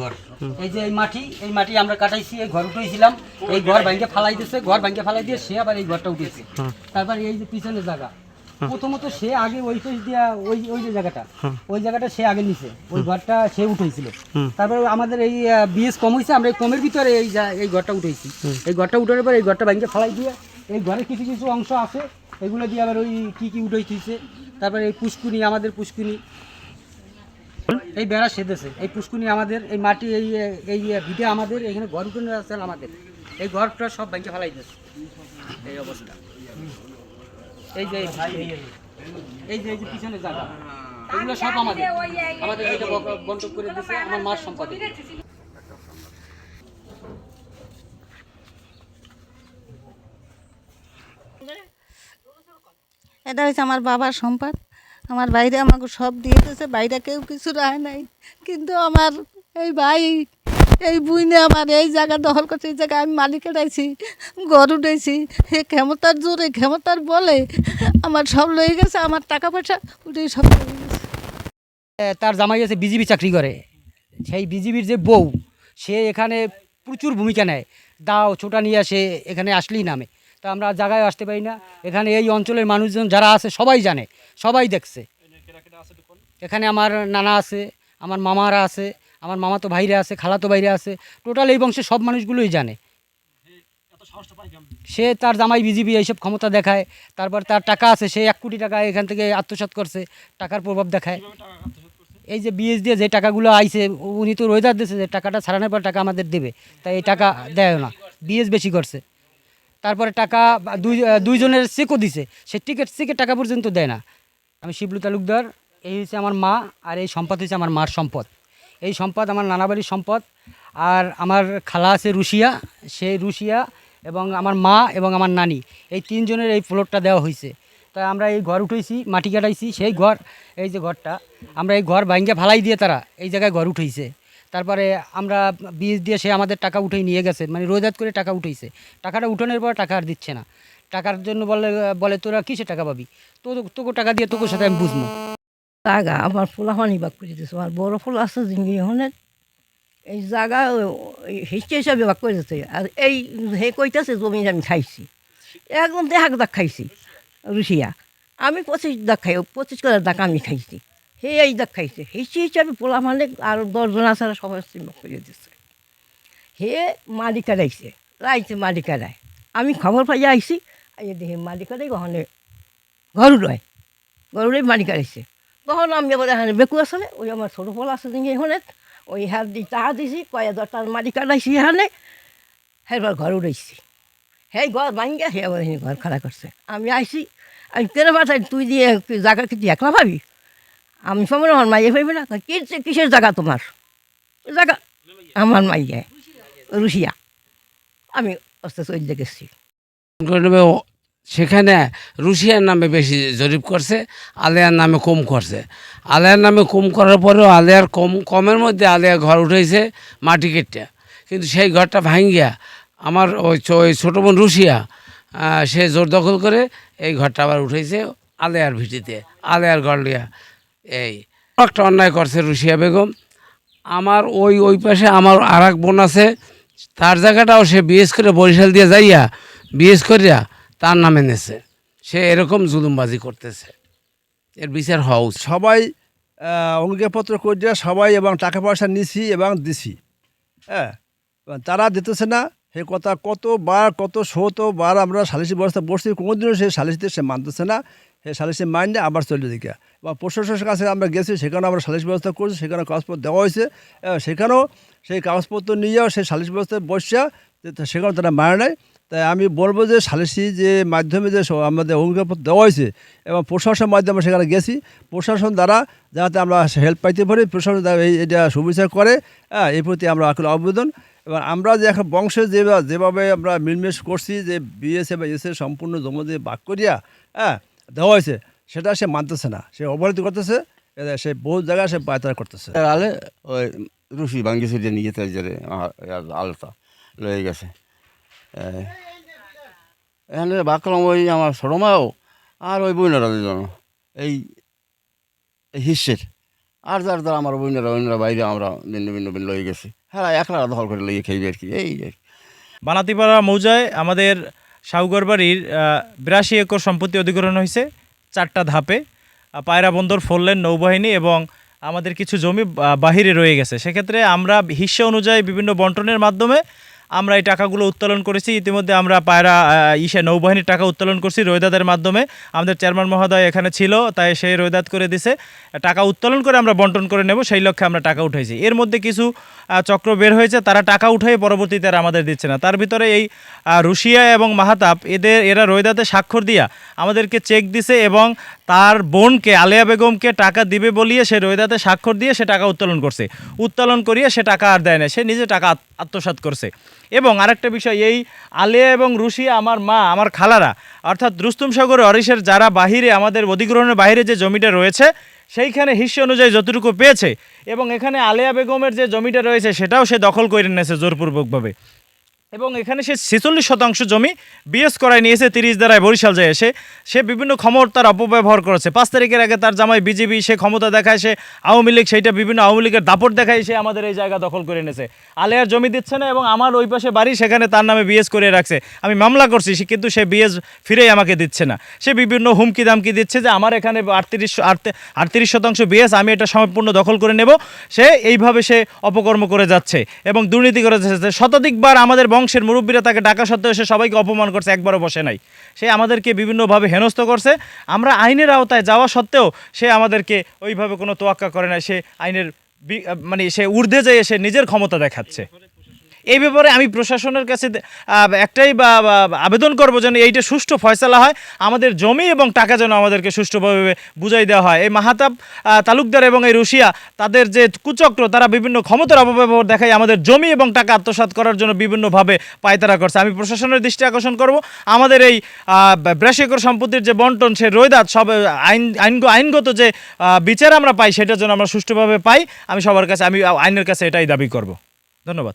ঘর। এই যে এই মাটি এই মাটি আমরা কাটাইছি এই ঘর উঠাইছিলাম এই ঘর ভাঙ্গে ফালাই দিয়েছে ঘর ভাঙ্গে ফালাই দিয়ে সে আবার এই ঘরটা উঠেছে। তারপর এই যে পিছনের জায়গা প্রথমত সে আগে ওই পেশ দিয়া ওই ওই যে জায়গাটা ওই জায়গাটা সে আগে নিছে ওই ঘরটা সে উঠেছিল তারপরে আমাদের এই বিএস কম হয়েছে আমরা এই কমের ভিতরে এই এই ঘরটা উঠেছি এই ঘরটা উঠানোর পর এই ঘরটা ভাঙ্গে ফালাই দিয়ে এই ঘরের কিছু কিছু অংশ আছে এগুলো দিয়ে আবার ওই কি কি উঠেছে তারপরে এই পুষ্কুনি আমাদের পুষ্কুনি এই বেড়া সেদেছে এই পুষ্কুনি আমাদের এই মাটি এই এই ভিটে আমাদের এখানে ঘর উঠোনে আছে আমাদের। এই ঘরটা সব ব্যাংকে ফেলাই দিচ্ছে এই অবস্থা। এই যে এই যে এই যে পিছনে জায়গা এগুলো সব আমাদের। আমাদের এটা বন্টন করে দিচ্ছে আমার মার সম্পত্তি। এটা হচ্ছে আমার বাবার সম্পদ। আমার বাইরে আমাকে সব দিয়ে দিয়েছে, বাইরে কেউ কিছু রায় নাই। কিন্তু আমার এই ভাই, এই বুইনে আমার এই জায়গা দখল করছে, এই জায়গায় আমি মালিকের আইছি গরু উঠেছি হে ক্ষমতার জোরে, ক্ষমতার বলে আমার সব লয়ে গেছে, আমার টাকা পয়সা উঠে সব তার জামাই আছে বিজিবি চাকরি করে। সেই বিজিবির যে বউ, সে এখানে প্রচুর ভূমিকা নেয়। দাও, ছোটা নিয়ে আসে, এখানে আসলেই নামে। তা আমরা জায়গায় আসতে পারি না। এখানে এই অঞ্চলের মানুষজন যারা আছে, সবাই জানে, সবাই দেখছে। এখানে আমার নানা আছে, আমার মামারা আছে, আমার মামা তো ভাইরা আছে, খালাতো ভাইরা আছে, টোটাল এই বংশের সব মানুষগুলোই জানে। সে তার জামাই বিজিবি এইসব ক্ষমতা দেখায়, তারপর তার টাকা আছে, সে এক কোটি টাকা এখান থেকে আত্মসাৎ করছে, টাকার প্রভাব দেখায়। এই যে বিএস দিয়ে যে টাকাগুলো আইছে উনি তো রোজগার দিয়েছে যে টাকাটা ছাড়ানোর পর টাকা আমাদের দেবে, তাই এই টাকা দেয় না, বিএস বেশি করছে। তারপরে টাকা, দুই দুইজনের চেকও দিছে। সে টিকিট চেকের টাকা পর্যন্ত দেয় না। আমি শিবলু তালুকদার, এই হচ্ছে আমার মা আর এই সম্পদ হচ্ছে আমার মার সম্পদ। এই সম্পদ আমার নানা বাড়ির সম্পদ। আর আমার খালা আছে রুশিয়া সেই রুশিয়া এবং আমার মা এবং আমার নানি। এই তিনজনের এই ফ্লোরটা দেওয়া হয়েছে তাই আমরা এই ঘর উঠেছি মাটি কাটাইছি, সেই ঘর, এই যে ঘরটা, আমরা এই ঘর ভাঙ্গে ফালাই দিয়ে তারা এই জায়গায় ঘর উঠেছে তারপরে আমরা বীজ দিয়ে সে আমাদের টাকা উঠেই নিয়ে গেছে মানে রোজাত করে টাকা উঠেছে টাকাটা উঠানোর পর টাকা আর দিচ্ছে না। টাকার জন্য বলে বলে তোরা কিসে টাকা পাবি? তো, তোকে টাকা দিয়ে তোকে সাথে আমি বুঝব। জাগা আমার ফুলা পানি বাক করে দিয়েছে আমার বড় ফুল আছে জিঙ্গি হনের এই জায়গা হিস্টে হিসাবে বাক করে দিচ্ছে আর এই হে কইতাছে জমি আমি খাইছি। একদম দেহাক দাগ খাইছি, রুশিয়া। আমি পঁচিশ দাগ খাই, পঁচিশ করে দাগ আমি খাইছি। হে এই দাগ খাইছে। হিস্টে হিসাবে পোলা মানে আর দশজন আছে আর সবাই বাক করে দিচ্ছে। হে মালিকার আইছে রাইছে মালিকারায় আমি খবর পাই আইছি এই দেখে মালিকারাই ওখানে ঘর রয় গরুরে মালিক আসছে তখন আমি আবার এখানে বেকু আসলে ওই আমার ছোটো ফল আছে দিকে এখানে, ওই হাত দিয়ে টাকা দিছি, কয় হাজার তার মালিক আনাইছি এখানে এবার ঘর উড়াইছি। হে ঘর ভাঙ্গে, হে আবার ঘর খাড়া করছে। আমি আইছি, আমি কেন পাঠাই তুই দিয়ে জায়গা কি একলা পাবি? আমি সময় আমার মাইয়ে পাইবে না কিসের জায়গা তোমার? জায়গা আমার মাইয়ে, রুশিয়া। আমি আস্তে চলে গেছি। সেখানে রুশিয়ার নামে বেশি জরিপ করছে, আলেয়ার নামে কম করছে। আলেয়ার নামে কম করার পরেও আলেয়ার কম, কমের মধ্যে আলেয়া ঘর উঠেছে মাটি কেটে। কিন্তু সেই ঘরটা ভাঙ্গিয়া আমার ওই ওই ছোটো বোন রুশিয়া সে জোর দখল করে এই ঘরটা আবার উঠেছে আলেয়ার ভিটিতে, আলেয়ার ঘর লিয়া এই। একটা অন্যায় করছে রুশিয়া বেগম। আমার ওই ওই পাশে আমার আর এক বোন আছে তার জায়গাটাও সে বিএস করে বরিশাল দিয়ে যাইয়া বিএস করিয়া তার নামে নেছে। সে এরকম জুলুমবাজি করতেছে। এর বিচার হওয়া উচিত। সবাই অঙ্গীকারপত্র করিয়া সবাই এবং টাকা পয়সা নিছি এবং দিছি। হ্যাঁ? তারা দিতেছে না। সে কথা কতবার কত শতবার আমরা সালিসি ব্যবস্থা বসছি কোনোদিনও সে সালিসিতে সে মানতেছে না। সে সালিসি মাইনে আবার চলে দিকে। বা প্রশাসনের কাছে আমরা গেছি, সেখানে আমরা সালিস ব্যবস্থা করছি, সেখানে কাগজপত্র দেওয়া হয়েছে। সেখানেও সেই কাগজপত্র নিয়েও সেই সালিস ব্যবস্থায় বসিয়া সেখানে তারা মানে নেয়। তাই আমি বলব যে সালিসি যে মাধ্যমে যে আমাদের অঙ্গীকারপত্র দেওয়া হয়েছে এবং প্রশাসনের মাধ্যমে সেখানে গেছি, প্রশাসন দ্বারা যাতে আমরা হেল্প পাইতে পারি, প্রশাসন দ্বারা এই, এটা সুবিচার করে হ্যাঁ এই প্রতি আমরা আকুল আবেদন। এবার আমরা যে এখন বংশে যে, যেভাবে আমরা মিলমেশ করছি, যে বিএসএ বা এসএ সম্পূর্ণ জমা দিয়ে বাক করিয়া হ্যাঁ দেওয়া হয়েছে সেটা সে মানতেছে না। সে অবহেলিত করতেছে সে বহু জায়গায় সে পায়তারা করতেছে। আলে ওই রুশি ভাঙ্গি সুরিয়ে নিয়ে যে আলতা লয়ে গেছে। এখানে বাকলাম ওই আমার ছোটো মাও আর ওই বইনারা দুজন এই এই হিস্সের আর যার যারা আমার বোনেরা অন্যরা বাইরে আমরা ভিন্ন ভিন্ন ভিন্ন লয়ে গেছি। হ্যাঁ একলা দখল করে লইয়ে খাইবে আর কি এই আর কি। বানাতিপাড়া মৌজায় আমাদের সাউগর বাড়ির বিরাশি একর সম্পত্তি অধিগ্রহণ হয়েছে চারটা ধাপে। পায়রা বন্দর, ফোরলেন, নৌবাহিনী এবং আমাদের কিছু জমি বাহিরে রয়ে গেছে। সেক্ষেত্রে আমরা হিসে অনুযায়ী বিভিন্ন বন্টনের মাধ্যমে আমরা এই টাকাগুলো উত্তোলন করেছি। ইতিমধ্যে আমরা পায়রা ইসে নৌবাহিনীর টাকা উত্তোলন করছি রোয়দাদের মাধ্যমে। আমাদের চেয়ারম্যান মহোদয় এখানে ছিল, তাই সেই রোয়দাত করে দিছে। টাকা উত্তোলন করে আমরা বন্টন করে নেব, সেই লক্ষ্যে আমরা টাকা উঠাইছি। এর মধ্যে কিছু চক্র বের হয়েছে, তারা টাকা উঠাই পরবর্তীতে আর আমাদের দিচ্ছে না। তার ভিতরে এই রুশিয়া এবং মাহাতাব, এদের, এরা রোয়দাতে স্বাক্ষর দিয়া আমাদেরকে চেক দিছে এবং তার বোনকে আলেয়া বেগমকে টাকা দিবে বলিয়ে সে রোয়দাতে স্বাক্ষর দিয়ে সে টাকা উত্তোলন করছে। উত্তোলন করিয়ে সে টাকা আর দেয় না, সে নিজে টাকা আত- আত্মসাৎ করছে। এবং আরেকটা বিষয়, এই আলিয়া এবং রুশি আমার মা, আমার খালারা, অর্থাৎ রুস্তুম সাগর অরিশের যারা বাহিরে, আমাদের অধিগ্রহণের বাইরে যে জমিটা রয়েছে, সেইখানে হিস্য অনুযায়ী যতটুকু পেয়েছে এবং এখানে আলেয়া বেগমের যে জমিটা রয়েছে, সেটাও সে দখল করে নিয়েছে জোরপূর্বকভাবে। এবং এখানে সে ছেচল্লিশ শতাংশ জমি বিএস করায় নিয়েছে, তিরিশ দ্বারায় বরিশাল যায় এসে। সে বিভিন্ন ক্ষমতার অপব্যবহার করেছে। পাঁচ তারিখের আগে তার জামাই বিজেপি সে ক্ষমতা দেখায়, সে আওয়ামী লীগ, সেইটা বিভিন্ন আওয়ামী লীগের দাপট দেখায়, সে আমাদের এই জায়গা দখল করে এনেছে। আলেয়ার জমি দিচ্ছে না এবং আমার ওই পাশে বাড়ি, সেখানে তার নামে বিএস করে রাখছে। আমি মামলা করছি, সে কিন্তু সে বিএস ফিরেই আমাকে দিচ্ছে না। সে বিভিন্ন হুমকি দামকি দিচ্ছে যে আমার এখানে আটত্রিশ আটত্রিশ শতাংশ বিএস, আমি এটা সম্পূর্ণ দখল করে নেব। সে এইভাবে সে অপকর্ম করে যাচ্ছে এবং দুর্নীতি করে যাচ্ছে শতাধিকবার আমাদের বংশের মুরব্বীরা তাকে ডাকা সত্ত্বেও সে সবাইকে অপমান করছে, একবারও বসে নাই। সে আমাদেরকে বিভিন্নভাবে হেনস্থ করছে। আমরা আইনের আওতায় যাওয়া সত্ত্বেও সে আমাদেরকে ওইভাবে কোনো তোয়াক্কা করে না সে আইনের মানে সে ঊর্ধ্বে যেয়ে সে নিজের ক্ষমতা দেখাচ্ছে। এই ব্যাপারে আমি প্রশাসনের কাছে একটাই আবেদন করব যেন এইটা সুষ্ঠু ফয়সালা হয়, আমাদের জমি এবং টাকা যেন আমাদেরকে সুষ্ঠুভাবে বুঝাই দেওয়া হয়। এই মাহাতাব তালুকদার এবং এই রুশিয়া, তাদের যে কুচক্র, তারা বিভিন্ন ক্ষমতার অপব্যবহার দেখায় আমাদের জমি এবং টাকা আত্মসাৎ করার জন্য বিভিন্নভাবে পায়তারা করছে। আমি প্রশাসনের দৃষ্টি আকর্ষণ করব। আমাদের এই ব্রাশ একর সম্পত্তির যে বন্টন, সে রৈদাত সব আইন আইন আইনগত যে বিচার আমরা পাই সেটার জন্য আমরা সুষ্ঠুভাবে পাই, আমি সবার কাছে, আমি আইনের কাছে এটাই দাবি করব। ধন্যবাদ।